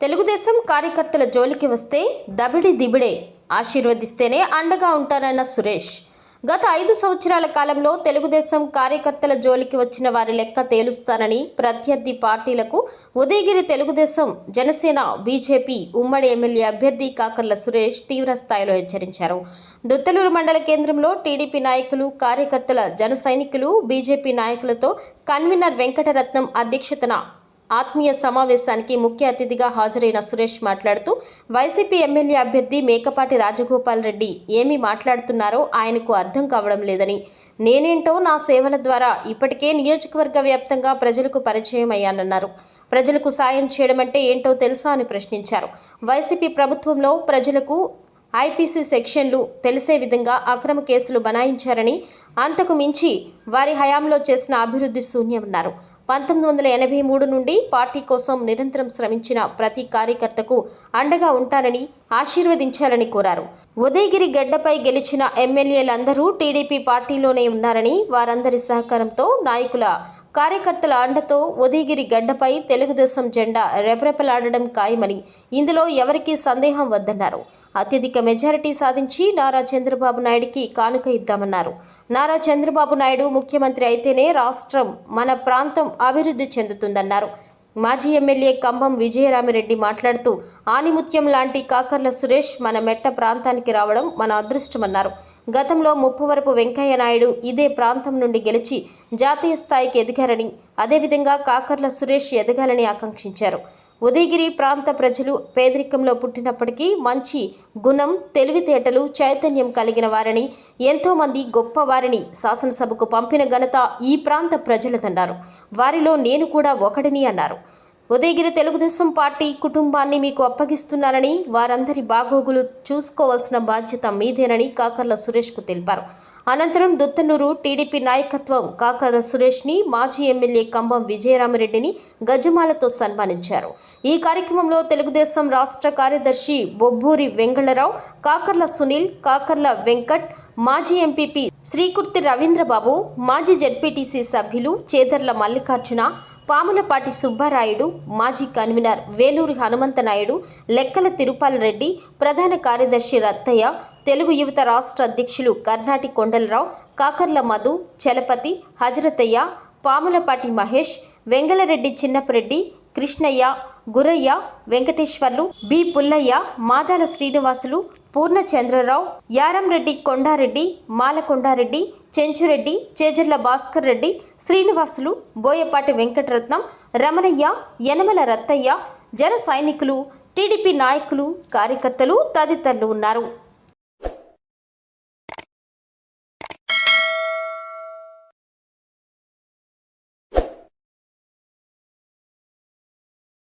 తెలుగుదేశం కార్యకర్తల జోలికి వస్తే దబిడి దిబిడే ఆశీర్వదిస్తేనే అండగా ఉంటానన్న సురేష్. గత ఐదు సంవత్సరాల కాలంలో తెలుగుదేశం కార్యకర్తల జోలికి వచ్చిన వారి లెక్క తేలుస్తానని ప్రత్యర్థి పార్టీలకు ఉదయగిరి తెలుగుదేశం జనసేన బీజేపీ ఉమ్మడి ఎమ్మెల్యే అభ్యర్థి కాకర్ల సురేష్ తీవ్ర స్థాయిలో హెచ్చరించారు. దుత్తలూరు మండల కేంద్రంలో టీడీపీ నాయకులు కార్యకర్తల జన సైనికులు బీజేపీ నాయకులతో కన్వీనర్ వెంకటరత్నం అధ్యక్షతన ఆత్మీయ సమావేశానికి ముఖ్య అతిథిగా హాజరైన సురేష్ మాట్లాడుతూ వైసీపీ ఎమ్మెల్యే అభ్యర్థి మేకపాటి రాజగోపాల్ రెడ్డి ఏమి మాట్లాడుతున్నారో ఆయనకు అర్థం కావడం లేదని. నేనేంటో నా సేవల ద్వారా ఇప్పటికే నియోజకవర్గ వ్యాప్తంగా ప్రజలకు పరిచయం అయ్యానన్నారు. ప్రజలకు సాయం చేయడం అంటే ఏంటో తెలుసా అని ప్రశ్నించారు. వైసీపీ ప్రభుత్వంలో ప్రజలకు ఐపీసీ సెక్షన్లు తెలిసే విధంగా అక్రమ కేసులు బనాయించారని అంతకు మించి వారి హయాంలో చేసిన అభివృద్ధి శూన్యమన్నారు పంతొమ్మిది వందల ఎనభై మూడు నుండి పార్టీ కోసం నిరంతరం శ్రమించిన ప్రతి కార్యకర్తకు అండగా ఉంటానని ఆశీర్వదించాలని కోరారు. ఉదయగిరి గడ్డపై గెలిచిన ఎమ్మెల్యేలందరూ టీడీపీ పార్టీలోనే ఉన్నారని వారందరి సహకారంతో నాయకుల కార్యకర్తల అండతో ఉదయగిరి గడ్డపై తెలుగుదేశం జెండా రెపరెపలాడడం ఖాయమని ఇందులో ఎవరికీ సందేహం వద్దన్నారు. అత్యధిక మెజారిటీ సాధించి నారా చంద్రబాబు నాయుడికి కానుక ఇద్దామన్నారు. నారా చంద్రబాబు నాయుడు ముఖ్యమంత్రి అయితేనే రాష్ట్రం మన ప్రాంతం అభివృద్ధి చెందుతుందన్నారు. మాజీ ఎమ్మెల్యే కంబం విజయరామిరెడ్డి మాట్లాడుతూ ఆనిముత్యం లాంటి కాకర్ల సురేష్ మన మెట్ట ప్రాంతానికి రావడం మన అదృష్టమన్నారు. గతంలో ముప్పువరపు వెంకయ్య నాయుడు ఇదే ప్రాంతం నుండి గెలిచి జాతీయ స్థాయికి ఎదిగారని అదేవిధంగా కాకర్ల సురేష్ ఎదగాలని ఆకాంక్షించారు. ఉదయగిరి ప్రాంత ప్రజలు పేదరికంలో పుట్టినప్పటికీ మంచి గుణం తెలివితేటలు చైతన్యం కలిగిన వారని ఎంతోమంది గొప్పవారిని శాసనసభకు పంపిన ఘనత ఈ ప్రాంత ప్రజలదన్నారు. వారిలో నేను కూడా ఒకడిని అన్నారు. ఉదయగిరి తెలుగుదేశం పార్టీ కుటుంబాన్ని మీకు అప్పగిస్తున్నానని వారందరి బాగోగులు చూసుకోవాల్సిన బాధ్యత మీదేనని కాకర్ల సురేష్కు తెలిపారు. అనంతరం దుత్తనూరు టీడీపీ నాయకత్వం కాకర్ల సురేష్ని మాజీ ఎమ్మెల్యే కంబం విజయరామరెడ్డిని గజమాలతో సన్మానించారు. ఈ కార్యక్రమంలో తెలుగుదేశం రాష్ట్ర కార్యదర్శి బొబ్బూరి వెంగళరావు కాకర్ల సునీల్ కాకర్ల వెంకట్ మాజీ ఎంపీపీ శ్రీకుర్తి రవీంద్రబాబు మాజీ జెడ్పీటీసీ సభ్యులు చేదర్ల మల్లికార్జున పాములపాటి సుబ్బారాయుడు మాజీ కన్వీనర్ వేలూరి హనుమంతనాయుడు లెక్కల తిరుపాలరెడ్డి ప్రధాన కార్యదర్శి రత్తయ్య తెలుగు యువత రాష్ట్ర అధ్యక్షులు కర్ణాటి కొండలరావు కాకర్ల మధు చలపతి హజరతయ్య పాములపాటి మహేష్ వెంగళరెడ్డి చిన్నపరెడ్డి కృష్ణయ్య గురయ్య వెంకటేశ్వర్లు బి. పుల్లయ్య మాదాల శ్రీనివాసులు పూర్ణచంద్రరావు యారంరెడ్డి కొండారెడ్డి మాలకొండారెడ్డి చెంచురెడ్డి చేజర్ల భాస్కర్ రెడ్డి శ్రీనివాసులు బోయపాటి వెంకటరత్నం రమణయ్య యనమల రత్తయ్య జన సైనికులు టీడీపీ నాయకులు కార్యకర్తలు తదితరులు ఉన్నారు.